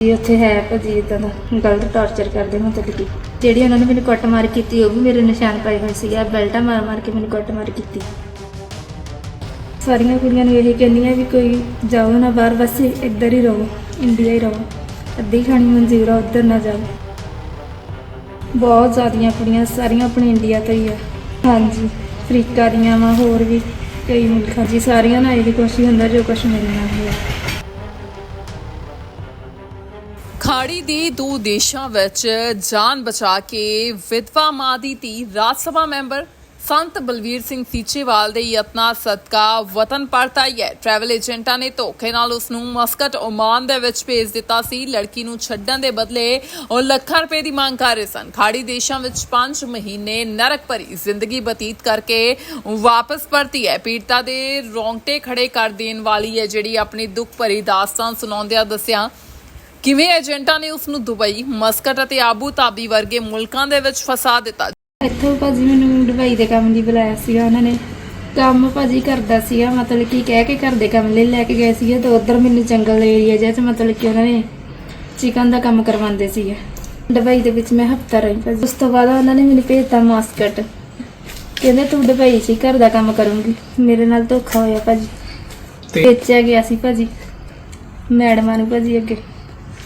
ਜੀ, ਉੱਥੇ ਹੈ ਭਾਜੀ ਇਦਾਂ ਦਾ। ਗਲਤ ਟਾਰਚਰ ਕਰਦੇ ਮਤਲਬ ਕਿ ਜਿਹੜੀ ਉਹਨਾਂ ਨੇ ਮੈਨੂੰ ਕੁੱਟਮਾਰ ਕੀਤੀ, ਉਹ ਵੀ ਮੇਰੇ ਨਿਸ਼ਾਨ ਪਾਏ ਹੋਏ ਸੀ ਆ ਬੈਲਟਾਂ ਮਾਰ ਮਾਰ ਕੇ ਮੈਨੂੰ ਕੁੱਟਮਾਰ ਕੀਤੀ। ਸਾਰੀਆਂ ਕੁੜੀਆਂ ਨੂੰ ਇਹ ਕਹਿੰਦੀਆਂ ਵੀ ਕੋਈ ਜਾਓ ਨਾ ਬਾਹਰ, ਬਸ ਇੱਧਰ ਹੀ ਰਹੋ, ਇੰਡੀਆ ਹੀ ਰਹੋ। ਅੱਧੀ ਖਾਣੀ ਮਨਜ਼ੂਰ ਆ, ਉੱਧਰ ਨਾ ਜਾਓ। ਬਹੁਤ ਜ਼ਿਆਦੀਆਂ ਕੁੜੀਆਂ, ਸਾਰੀਆਂ ਆਪਣੇ ਇੰਡੀਆ ਤੋਂ ਹੀ ਆ। ਹਾਂਜੀ, ਅਫਰੀਕਾ ਦੀਆਂ ਵਾ, ਹੋਰ ਵੀ ਕਈ ਮੁਲਕਾਂ ਜੀ ਸਾਰੀਆਂ ਨਾਲ ਇਹੀ ਕੁਛ ਹੀ ਹੁੰਦਾ ਜੋ ਕੁਛ ਮੇਰੇ ਨਾਲ ਹੋਇਆ ਖਾੜੀ ਦੀ ਦੋ ਦੇਸ਼ਾਂ ਵਿੱਚ ਜਾਨ ਬਚਾ ਕੇ ਵਿਧਵਾ ਮਾਂ ਦੀ ਧੀ ਰਾਜ ਸਭਾ ਮੈਂਬਰ ਸੰਤ ਬਲਵੀਰ ਸਿੰਘ ਸੀਚੇਵਾਲ ਦੇ ਯਤਨਾਂ ਸਦਕਾ ਵਤਨ ਪਰਤ ਆਈ ਹੈ। ਟਰੈਵਲ ਏਜੰਟਾਂ ਨੇ ਧੋਖੇ ਨਾਲ ਉਸ ਨੂੰ ਮਸਕਟ ਓਮਾਨ ਦੇ ਵਿੱਚ ਭੇਜ ਦਿੱਤਾ ਸੀ। ਲੜਕੀ ਨੂੰ ਛੱਡਣ ਦੇ ਬਦਲੇ ਉਹ ਲੱਖਾਂ ਰੁਪਏ ਦੀ ਮੰਗ ਕਰ ਰਹੇ ਸਨ। ਖਾੜੀ ਦੇਸ਼ਾਂ ਵਿੱਚ 5 ਮਹੀਨੇ ਨਰਕ ਭਰੀ ਜ਼ਿੰਦਗੀ ਬਤੀਤ ਕਰਕੇ ਵਾਪਸ ਪਰਤੀ ਹੈ। ਪੀੜਤਾ ਦੇ ਰੋਂਗਟੇ ਖੜੇ ਕਰ ਦੇਣ ਵਾਲੀ ਹੈ ਜਿਹੜੀ ਆਪਣੀ ਦੁੱਖ ਭਰੀ ਦਾਸਤਾਨ ਸੁਣਾਉਂਦਿਆਂ ਦੱਸਿਆ ਕਿਵੇਂ ਏਜੰਟਾਂ ਨੇ ਉਸ ਨੂੰ ਦੁਬਈ ਮਸਕਟ ਅਤੇ ਆਬੂ ਧਾਬੀ ਵਰਗੇ ਮੁਲਕਾਂ ਦੇ ਵਿੱਚ ਫਸਾ ਦਿੱਤਾ? ਇੱਥੋਂ ਭਾਜੀ ਮੈਨੂੰ ਦੁਬਈ ਦੇ ਕੰਮ ਲਈ ਬੁਲਾਇਆ ਸੀਗਾ ਉਹਨਾਂ ਨੇ। ਕੰਮ ਭਾਜੀ ਕਰਦਾ ਸੀਗਾ ਮਤਲਬ ਕਿ ਕਹਿ ਕੇ ਘਰ ਦੇ ਕੰਮ ਲਈ ਲੈ ਕੇ ਗਏ ਸੀਗੇ ਤੇ ਉਧਰ ਮੈਨੂੰ ਜੰਗਲ ਏਰੀਆ ਜਿਹਾ ਚ ਮਤਲਬ ਕਿ ਉਹਨਾਂ ਨੇ ਚਿਕਨ ਦਾ ਕੰਮ ਕਰਵਾਉਂਦੇ ਸੀਗੇ। ਦੁਬਈ ਦੇ ਵਿੱਚ ਮੈਂ ਹਫਤਾ ਰਹੀ ਭਾਜੀ। ਉਸ ਤੋਂ ਬਾਅਦ ਉਹਨਾਂ ਨੇ ਮੈਨੂੰ ਭੇਜਤਾ ਮਾਸਕਟ। ਕਹਿੰਦੇ ਤੂੰ ਦੁਬਈ 'ਚ ਹੀ ਘਰ ਦਾ ਕੰਮ ਕਰੂੰਗੀ। ਮੇਰੇ ਨਾਲ ਧੋਖਾ ਹੋਇਆ ਭਾਜੀ। ਤੇ ਵੇਚਿਆ ਗਿਆ ਸੀ ਭਾਜੀ। ਮੈਡਮਾਂ ਨੂੰ ਭਾਜੀ ਅੱਗੇ।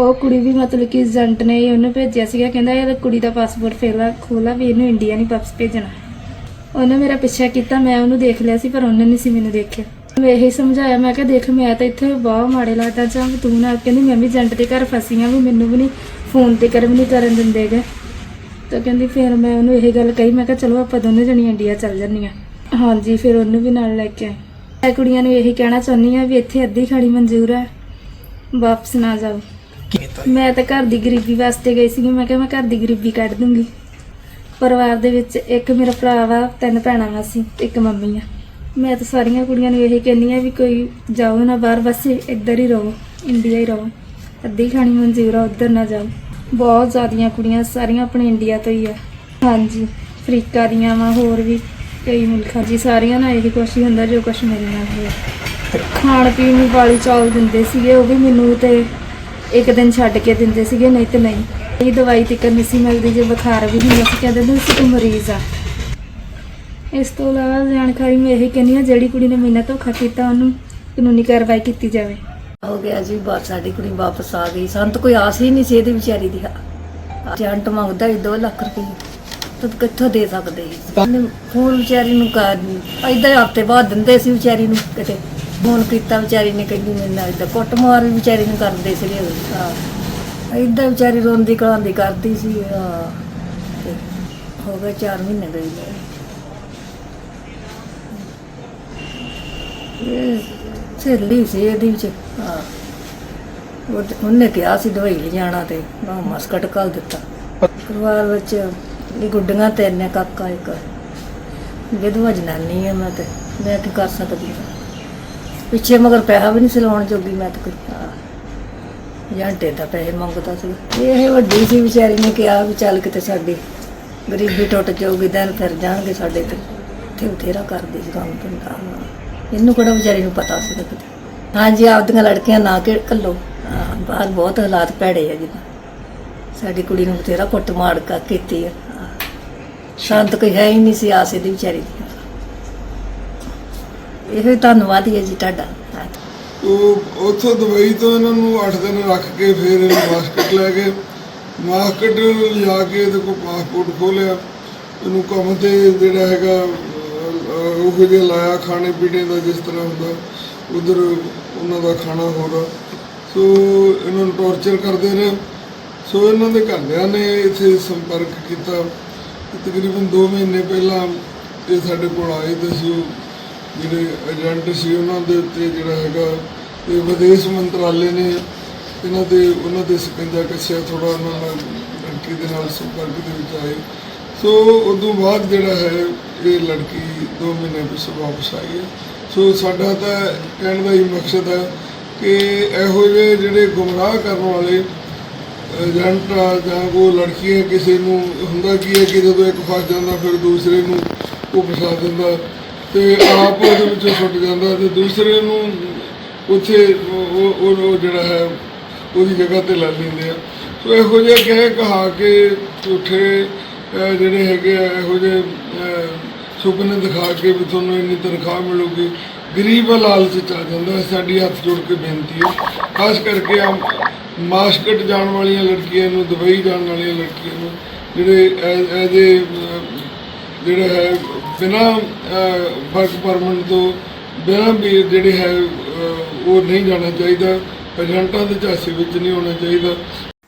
ਉਹ ਕੁੜੀ ਵੀ ਮਤਲਬ ਕਿ ਏਜੰਟ ਨੇ ਹੀ ਉਹਨੂੰ ਭੇਜਿਆ ਸੀਗਾ ਕਹਿੰਦਾ ਇਹ ਕੁੜੀ ਦਾ ਪਾਸਪੋਰਟ ਫੇਲਾ ਖੋਲਾ ਵੀ ਇਹਨੂੰ ਇੰਡੀਆ ਨਹੀਂ ਵਾਪਸ ਭੇਜਣਾ। ਉਹਨੇ ਮੇਰਾ ਪਿੱਛਾ ਕੀਤਾ ਮੈਂ ਉਹਨੂੰ ਦੇਖ ਲਿਆ ਸੀ ਪਰ ਉਹਨੇ ਨਹੀਂ ਸੀ ਮੈਨੂੰ ਦੇਖਿਆ। ਮੈਂ ਇਹੀ ਸਮਝਾਇਆ ਮੈਂ ਕਿਹਾ ਦੇਖ ਮੈਂ ਤਾਂ ਇੱਥੇ ਬਹੁਤ ਮਾੜੇ ਲਾਟਾਂ ਚ ਆਂ, ਵੀ ਤੂੰ ਨਾ ਕਹਿੰਦੀ ਮੈਂ ਵੀ ਏਜੰਟ ਦੇ ਘਰ ਫਸੀ ਆਂ ਵੀ ਮੈਨੂੰ ਵੀ ਨਹੀਂ ਫੋਨ ਤੇ ਕਰ ਵੀ ਨਹੀਂ ਕਰਨ ਦਿੰਦੇਗੇ ਤਾਂ ਕਹਿੰਦੀ ਫਿਰ ਮੈਂ ਉਹਨੂੰ ਇਹ ਗੱਲ ਕਹੀ ਮੈਂ ਕਿਹਾ ਚਲੋ ਆਪਾਂ ਦੋਨੇ ਜਣੀਆਂ ਇੰਡੀਆ ਚੱਲ ਜੰਨੀਆਂ ਹਾਂਜੀ ਫਿਰ ਉਹਨੂੰ ਵੀ ਨਾਲ ਲੈ ਕੇ ਆਏ। ਮੈਂ ਕੁੜੀਆਂ ਨੂੰ ਇਹੀ ਕਹਿਣਾ ਚਾਹੁੰਦੀ ਆ ਵੀ ਇੱਥੇ ਅੱਧੀ ਖਾਣੀ ਮਨਜ਼ੂਰ ਹੈ ਵਾਪਸ ਨਾ ਜਾਓ। ਮੈਂ ਤਾਂ ਘਰ ਦੀ ਗਰੀਬੀ ਵਾਸਤੇ ਗਈ ਸੀ ਮੈਂ ਕਿਹਾ ਮੈਂ ਘਰ ਦੀ ਗਰੀਬੀ ਕੱਢ ਦੂੰਗੀ। ਪਰਿਵਾਰ ਦੇ ਵਿੱਚ ਇੱਕ ਮੇਰਾ ਭਰਾ ਵਾ, ਤਿੰਨ ਭੈਣਾਂ ਵਾ ਸੀ ਇੱਕ ਮੰਮੀ ਆ। ਮੈਂ ਤਾਂ ਸਾਰੀਆਂ ਕੁੜੀਆਂ ਨੂੰ ਇਹ ਕਹਿੰਦੀ ਆ ਵੀ ਕੋਈ ਜਾਓ ਨਾ ਬਾਹਰ, ਬਸ ਇੱਧਰ ਹੀ ਰਹੋ, ਇੰਡੀਆ ਹੀ ਰਹੋ। ਅੱਧੀ ਖਾਣੀ ਮਨਜ਼ੂਰ ਆ, ਉੱਧਰ ਨਾ ਜਾਓ। ਬਹੁਤ ਜ਼ਿਆਦੀਆਂ ਕੁੜੀਆਂ, ਸਾਰੀਆਂ ਆਪਣੇ ਇੰਡੀਆ ਤੋਂ ਹੀ ਆ। ਹਾਂਜੀ, ਅਫਰੀਕਾ ਦੀਆਂ ਵਾ, ਹੋਰ ਵੀ ਕਈ ਮੁਲਕਾਂ ਜੀ ਸਾਰੀਆਂ ਨਾਲ ਇਹੀ ਕੁਛ ਹੀ ਹੁੰਦਾ ਜੋ ਕੁਛ ਮੇਰੇ ਨਾਲ ਹੋਇਆ। ਖਾਣ ਪੀਣ ਨੂੰ ਵਾਲੀ ਚੌਲ ਦਿੰਦੇ ਸੀਗੇ, ਉਹ ਵੀ ਮੈਨੂੰ ਤੇ ਇੱਕ ਦਿਨ ਛੱਡ ਕੇ ਦਿੰਦੇ ਸੀਗੇ, ਨਹੀਂ ਤੇ ਨਹੀਂ। ਇਹ ਦਵਾਈ ਤੇ ਨਹੀਂ ਸੀ ਮਿਲਦੀ, ਜੇ ਬੁਖਾਰ ਵੀ ਹੁੰਦਾ ਸੀ, ਕਹਿੰਦੇ ਨੇ ਸੀ ਤੂੰ ਮਰੀਜ਼ ਆ। ਇਸ ਤੋਂ ਇਲਾਵਾ ਜਾਣਕਾਰੀ ਮੈਂ ਇਹ ਕਹਿੰਦੀ ਆ ਜਿਹੜੀ ਕੁੜੀ ਨੇ ਮੇਰੇ ਧੋਖਾ ਕੀਤਾ, ਉਹਨੂੰ ਕਾਨੂੰਨੀ ਕਾਰਵਾਈ ਕੀਤੀ ਜਾਵੇ। ਹੋ ਗਿਆ ਜੀ ਬਾਤ ਸਾਡੀ ਕੁੜੀ ਵਾਪਸ ਆ ਗਈ। ਸਾਨੂੰ ਤਾਂ ਕੋਈ ਆਸ ਹੀ ਨਹੀਂ ਸੀ ਇਹਦੀ ਵਿਚਾਰੀ ਦੀ। ਏਜੰਟ ਮੰਗਦਾ ਹੀ 2 ਲੱਖ ਰੁਪਏ। ਤਦ ਕਿੱਥੋਂ ਦੇ ਸਕਦੇ ਸੀ? ਫੋਨ ਵਿਚਾਰੀ ਨੂੰ ਕਰ ਏਦਾਂ ਹਫ਼ਤੇ ਬਾਅਦ ਦਿੰਦੇ ਸੀ ਵਿਚਾਰੀ ਨੂੰ ਕਿਤੇ। ਫੋਨ ਕੀਤਾ ਵਿਚਾਰੀ ਨੇ ਕਹਿੰਦੀ ਮੇਰੇ ਨਾਲ ਏਦਾਂ ਕੁੱਟਮਾਰ ਵੀ ਵਿਚਾਰੀ ਨੂੰ ਕਰਦੇ ਸੀਗੇ ਹਾਂ। ਏਦਾਂ ਵਿਚਾਰੀ ਰੋਂਦੀ ਕਲਾਂਦੀ ਕਰਦੀ ਸੀ, ਹਾਂ। ਤੇ ਹੋ ਗਏ 4 ਮਹੀਨੇ ਗਈ ਨੂੰ। ਸਹੇਲੀ ਸੀ ਇਹਦੀ ਵਿੱਚ, ਹਾਂ। ਉਹਨੇ ਕਿਹਾ ਸੀ ਦਵਾਈ ਲਿਜਾਣਾ ਤੇ ਮੈਂ ਮਸਕਟ ਕੱਲ ਦਿੱਤਾ। ਪਰਿਵਾਰ ਵਿੱਚ ਇਹ ਗੁੱਡੀਆਂ ਤੇ ਕਾਕਾ ਇੱਕ। ਵਿਧਵਾ ਜਨਾਨੀ ਆ ਮੈਂ ਤੇ, ਮੈਂ ਕੀ ਕਰ ਸਕਦੀ ਹਾਂ ਪਿੱਛੇ ਮਗਰ ਪੈਸਾ ਵੀ ਨਹੀਂ ਸਿਲਾਉਣ ਜੋਗੀ ਮੈਂ ਤਾਂ ਕੋਈ ਜਾਂਟੇ ਦਾ ਪੈਸੇ ਮੰਗਦਾ ਸੀ। ਇਹ ਵੱਡੀ ਸੀ ਵਿਚਾਰੀ ਨੇ ਕਿਹਾ ਵੀ ਚੱਲ ਕਿਤੇ ਸਾਡੀ ਗਰੀਬੀ ਟੁੱਟ ਜਾਊਗੀ ਦਿਨ ਫਿਰ ਜਾਣਗੇ ਸਾਡੇ ਤੇ। ਇੱਥੇ ਬਥੇਰਾ ਕਰਦੀ ਸੀ ਕੰਮ ਧੰਦਾ ਇਹਨੂੰ ਕਿਹੜਾ ਵਿਚਾਰੀ ਨੂੰ ਪਤਾ ਸੀ ਕਿਤੇ। ਹਾਂਜੀ ਆਪਦੀਆਂ ਲੜਕੀਆਂ ਨਾ ਕਿ ਕੱਲੋ। ਹਾਂ, ਬਾਹਰ ਬਹੁਤ ਹਾਲਾਤ ਭੈੜੇ ਆ ਜਿੱਦਾਂ। ਸਾਡੀ ਕੁੜੀ ਨੂੰ ਬਥੇਰਾ ਕੁੱਟ ਮਾਰ ਕੇ ਕੀਤੀ ਆ। ਸ਼ਾਂਤ ਕੋਈ ਹੈ ਹੀ ਨਹੀਂ ਸੀ ਆਸੇ ਦੀ ਵਿਚਾਰੀ ਦੀ। ਇਹੋ ਹੀ ਧੰਨਵਾਦ ਹੀ ਹੈ ਜੀ ਤੁਹਾਡਾ। ਹਾਂ। ਉਹ ਉੱਥੋਂ ਦੁਬਈ ਤੋਂ ਇਹਨਾਂ ਨੂੰ 8 ਦਿਨ ਰੱਖ ਕੇ ਫਿਰ ਇਹਨੂੰ ਮਾਸਕਟ ਲੈ ਗਏ। ਮਾਸਕਟ ਲਿਆ ਕੇ ਇਹਦੇ ਕੋਲ ਪਾਸਪੋਰਟ ਖੋਲਿਆ। ਇਹਨੂੰ ਕੰਮ ਤੇ ਜਿਹੜਾ ਹੈਗਾ ਉਹ ਜਿਹਾ ਲਾਇਆ ਖਾਣੇ ਪੀਣੇ ਦਾ ਜਿਸ ਤਰ੍ਹਾਂ ਹੁੰਦਾ, ਉਧਰ ਉਹਨਾਂ ਦਾ ਖਾਣਾ ਹੋਰ। ਸੋ ਇਹਨਾਂ ਨੂੰ ਟੌਰਚਰ ਕਰਦੇ ਰਹੇ। ਸੋ ਇਹਨਾਂ ਦੇ ਘਰਦਿਆਂ ਨੇ ਇੱਥੇ ਸੰਪਰਕ ਕੀਤਾ। ਤਕਰੀਬਨ 2 ਮਹੀਨੇ ਪਹਿਲਾਂ ਇਹ ਸਾਡੇ ਕੋਲ ਆਏ ਤੇ ਸੀ ਉਹ ਜਿਹੜੇ ਏਜੰਟ ਸੀ, ਉਹਨਾਂ ਦੇ ਉੱਤੇ ਜਿਹੜਾ ਹੈਗਾ ਇਹ ਵਿਦੇਸ਼ ਮੰਤਰਾਲੇ ਨੇ ਇਹਨਾਂ ਦੇ, ਉਹਨਾਂ ਦੇ ਸਕੰਜਾ ਕੱਸਿਆ ਥੋੜਾ ਉਹਨਾਂ ਨਾਲ ਲੜਕੀ ਦੇ ਨਾਲ ਸੰਪਰਕ ਦੇ ਵਿੱਚ ਆਏ। ਸੋ ਉਦੋਂ ਬਾਅਦ ਜਿਹੜਾ ਹੈ, ਇਹ ਲੜਕੀ 2 ਮਹੀਨੇ ਪਿੱਛੇ ਵਾਪਸ ਆਈ ਹੈ। ਸੋ ਸਾਡਾ ਤਾਂ ਕਹਿਣ ਦਾ ਹੀ ਮਕਸਦ ਹੈ ਕਿ ਇਹੋ ਜਿਹੇ ਜਿਹੜੇ ਗੁੰਮਰਾਹ ਕਰਨ ਵਾਲੇ ਏਜੰਟ ਆ, ਜਾਂ ਉਹ ਲੜਕੀਆਂ, ਕਿਸੇ ਨੂੰ ਹੁੰਦਾ ਕੀ ਹੈ ਕਿ ਜਦੋਂ ਇੱਕ ਫਸ ਜਾਂਦਾ, ਫਿਰ ਦੂਸਰੇ ਨੂੰ ਉਹ ਫਸਾ ਦਿੰਦਾ। ਤੇ ਆਪ ਉਹਦੇ ਵਿੱਚੋਂ ਛੁੱਟ ਜਾਂਦਾ ਤੇ ਦੂਸਰੇ ਨੂੰ ਉੱਥੇ ਉਹ, ਉਹ- ਜਿਹੜਾ ਹੈ, ਉਹਦੀ ਜਗ੍ਹਾ ਤੇ ਲੈ ਲੈਂਦੇ ਆ। ਸੋ ਇਹੋ ਜਿਹੇ ਕਹਿ ਕਹਾ ਕੇ ਝੂਠੇ ਜਿਹੜੇ ਹੈਗੇ ਆ, ਇਹੋ ਜਿਹੇ ਸੁਪਨੇ ਦਿਖਾ ਕੇ ਵੀ ਤੁਹਾਨੂੰ ਇੰਨੀ ਤਨਖਾਹ ਮਿਲੂਗੀ। ਗਰੀਬ ਲਾਲਚ ਚ ਆ ਜਾਂਦਾ ਸਾਡੀ ਹੱਥ ਜੋੜ ਕੇ ਬੇਨਤੀ ਹੈ। ਖਾਸ ਕਰਕੇ ਆ ਮਾਸਕਟ ਜਾਣ ਵਾਲੀਆਂ ਲੜਕੀਆਂ ਨੂੰ, ਦੁਬਈ ਜਾਣ ਵਾਲੀਆਂ ਲੜਕੀਆਂ ਨੂੰ, ਜਿਹੜੇ ਐਜ਼ ਐਜੇ ਜਿਹੜਾ ਹੈ, ਬਿਨਾਂ ਵਰਕ ਪਰਮਿਟ ਤੋਂ, ਬਿਨਾਂ ਵੀ ਜਿਹੜੇ ਹੈ ਉਹ ਨਹੀਂ ਜਾਣਾ ਚਾਹੀਦਾ ਏਜੰਟਾਂ ਦੇ ਝਾਂਸੇ ਵਿੱਚ ਨਹੀਂ ਹੋਣਾ ਚਾਹੀਦਾ।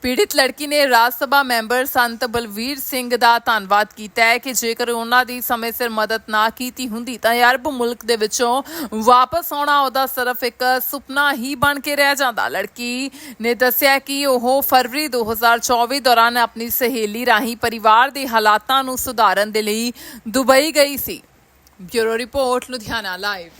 ਪੀੜਿਤ ਲੜਕੀ ਨੇ ਰਾਜ ਸਭਾ ਮੈਂਬਰ ਸੰਤ ਬਲਵੀਰ ਸਿੰਘ ਦਾ ਧੰਨਵਾਦ ਕੀਤਾ ਹੈ ਕਿ ਜੇਕਰ ਉਹਨਾਂ ਦੀ ਸਮੇਂ ਸਿਰ ਮਦਦ ਨਾ ਕੀਤੀ ਹੁੰਦੀ ਤਾਂ ਅਰਬ ਮੁਲਕ ਦੇ ਵਿੱਚੋਂ ਵਾਪਸ ਆਉਣਾ ਉਹਦਾ ਸਿਰਫ ਇੱਕ ਸੁਪਨਾ ਹੀ ਬਣ ਕੇ ਰਹਿ ਜਾਂਦਾ। ਲੜਕੀ ਨੇ ਦੱਸਿਆ ਕਿ ਉਹ ਫਰਵਰੀ 2024 ਦੌਰਾਨ ਆਪਣੀ ਸਹੇਲੀ ਰਾਹੀਂ ਪਰਿਵਾਰ ਦੇ ਹਾਲਾਤਾਂ ਨੂੰ ਸੁਧਾਰਨ ਦੇ ਲਈ ਦੁਬਈ ਗਈ ਸੀ। Bureau report, Ludhiana live.